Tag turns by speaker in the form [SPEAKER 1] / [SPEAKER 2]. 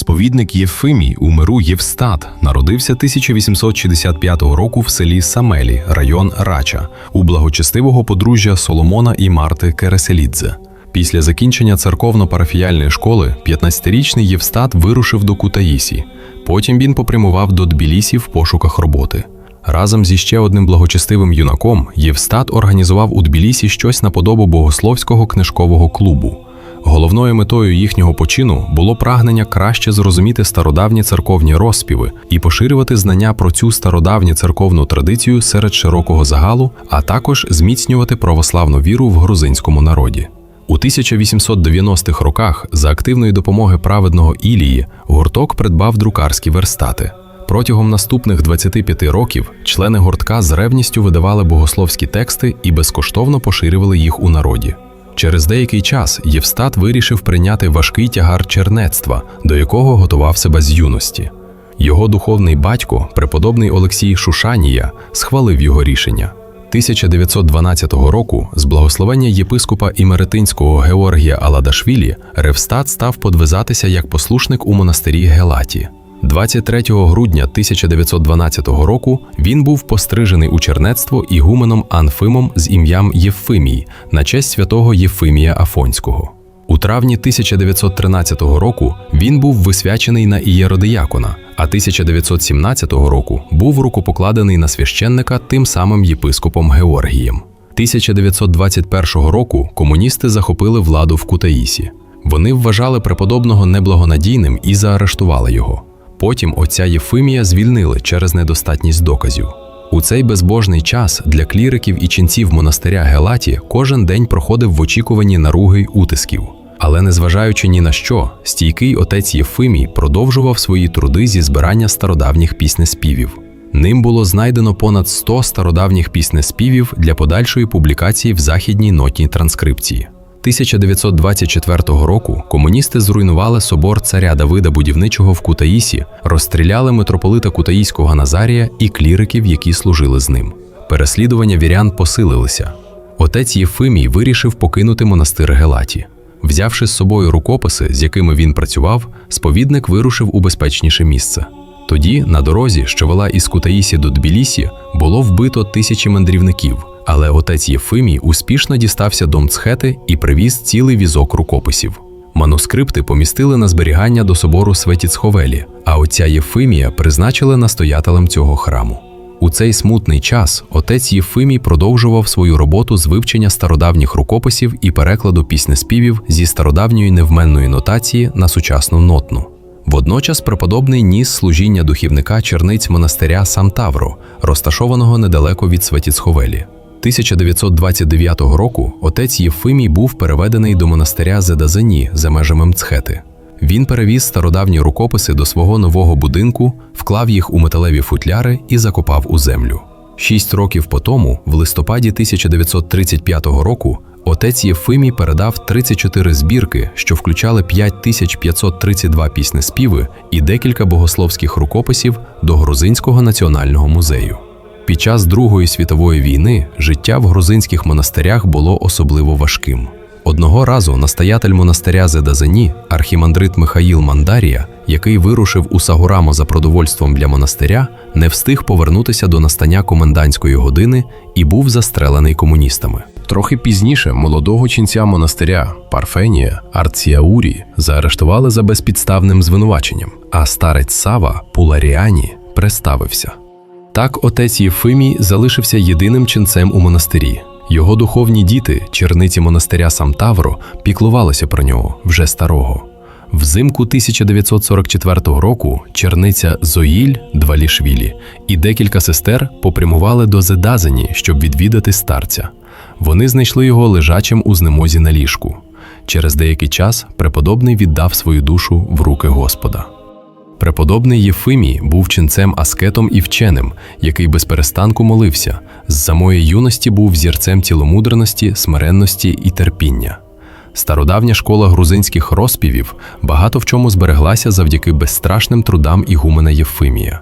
[SPEAKER 1] Сповідник Євфимій у миру Євстат народився 1865 року в селі Самелі, район Рача, у благочестивого подружжя Соломона і Марти Кереселідзе. Після закінчення церковно-парафіяльної школи 15-річний Євстат вирушив до Кутаїсі. Потім він попрямував до Тбілісі в пошуках роботи. Разом зі ще одним благочестивим юнаком Євстат організував у Тбілісі щось наподобу богословського книжкового клубу. Головною метою їхнього почину було прагнення краще зрозуміти стародавні церковні розспіви і поширювати знання про цю стародавню церковну традицію серед широкого загалу, а також зміцнювати православну віру в грузинському народі. У 1890-х роках за активної допомоги праведного Ілії гурток придбав друкарські верстати. Протягом наступних 25 років члени гуртка з ревністю видавали богословські тексти і безкоштовно поширювали їх у народі. Через деякий час Євстат вирішив прийняти важкий тягар чернецтва, до якого готував себе з юності. Його духовний батько, преподобний Олексій Шушанія, схвалив його рішення. 1912 року з благословення єпископа імеретинського Георгія Аладашвілі Ревстат став подвизатися як послушник у монастирі Гелаті. 23 грудня 1912 року він був пострижений у чернецтво ігуменом Анфимом з ім'ям Євфимій на честь святого Євфимія Афонського. У травні 1913 року він був висвячений на ієродиякона, а 1917 року був рукопокладений на священника тим самим єпископом Георгієм. 1921 року комуністи захопили владу в Кутаїсі. Вони вважали преподобного неблагонадійним і заарештували його. Потім отця Єфимія звільнили через недостатність доказів. У цей безбожний час для кліриків і ченців монастиря Гелаті кожен день проходив в очікуванні наруги й утисків. Але незважаючи ні на що, стійкий отець Єфимій продовжував свої труди зі збирання стародавніх піснеспівів. Ним було знайдено понад 100 стародавніх піснеспівів для подальшої публікації в західній нотній транскрипції. 1924 року комуністи зруйнували собор царя Давида Будівничого в Кутаїсі, розстріляли митрополита Кутаїського Назарія і кліриків, які служили з ним. Переслідування вірян посилилися. Отець Єфимій вирішив покинути монастир Гелаті. Взявши з собою рукописи, з якими він працював, сповідник вирушив у безпечніше місце. Тоді, на дорозі, що вела із Кутаїсі до Тбілісі, було вбито тисячі мандрівників. Але отець Єфимій успішно дістався до Мцхети і привіз цілий візок рукописів. Манускрипти помістили на зберігання до собору Светіцховелі, а отця Єфимія призначили настоятелем цього храму. У цей смутний час отець Єфимій продовжував свою роботу з вивчення стародавніх рукописів і перекладу піснеспівів зі стародавньої невменної нотації на сучасну нотну. Водночас преподобний ніс служіння духівника черниць монастиря Сантавро, розташованого недалеко від Светіцховелі. 1929 року отець Єфимій був переведений до монастиря Зедазені за межами Мцхети. Він перевіз стародавні рукописи до свого нового будинку, вклав їх у металеві футляри і закопав у землю. Шість років по тому, в листопаді 1935 року, отець Єфимій передав 34 збірки, що включали 5532 піснеспіви і декілька богословських рукописів до Грузинського національного музею. Під час Другої світової війни життя в грузинських монастирях було особливо важким. Одного разу настоятель монастиря Зедазені, архімандрит Михаїл Мандарія, який вирушив у Сагурамо за продовольством для монастиря, не встиг повернутися до настання комендантської години і був застрелений комуністами. Трохи пізніше молодого ченця монастиря Парфенія Арціаурі заарештували за безпідставним звинуваченням, а старець Сава Пуларіані представився. Так отець Єфимій залишився єдиним ченцем у монастирі. Його духовні діти, черниці монастиря Самтавро, піклувалися про нього вже старого. Взимку 1944 року черниця Зоїль Двалішвілі і декілька сестер попрямували до Зедазені, щоб відвідати старця. Вони знайшли його лежачим у знемозі на ліжку. Через деякий час преподобний віддав свою душу в руки Господа. Преподобний Єфимій був ченцем аскетом і вченим, який без перестанку молився. З самої юності був зірцем тіломудреності, смиренності і терпіння. Стародавня школа грузинських розпівів багато в чому збереглася завдяки безстрашним трудам ігумена Єфимія.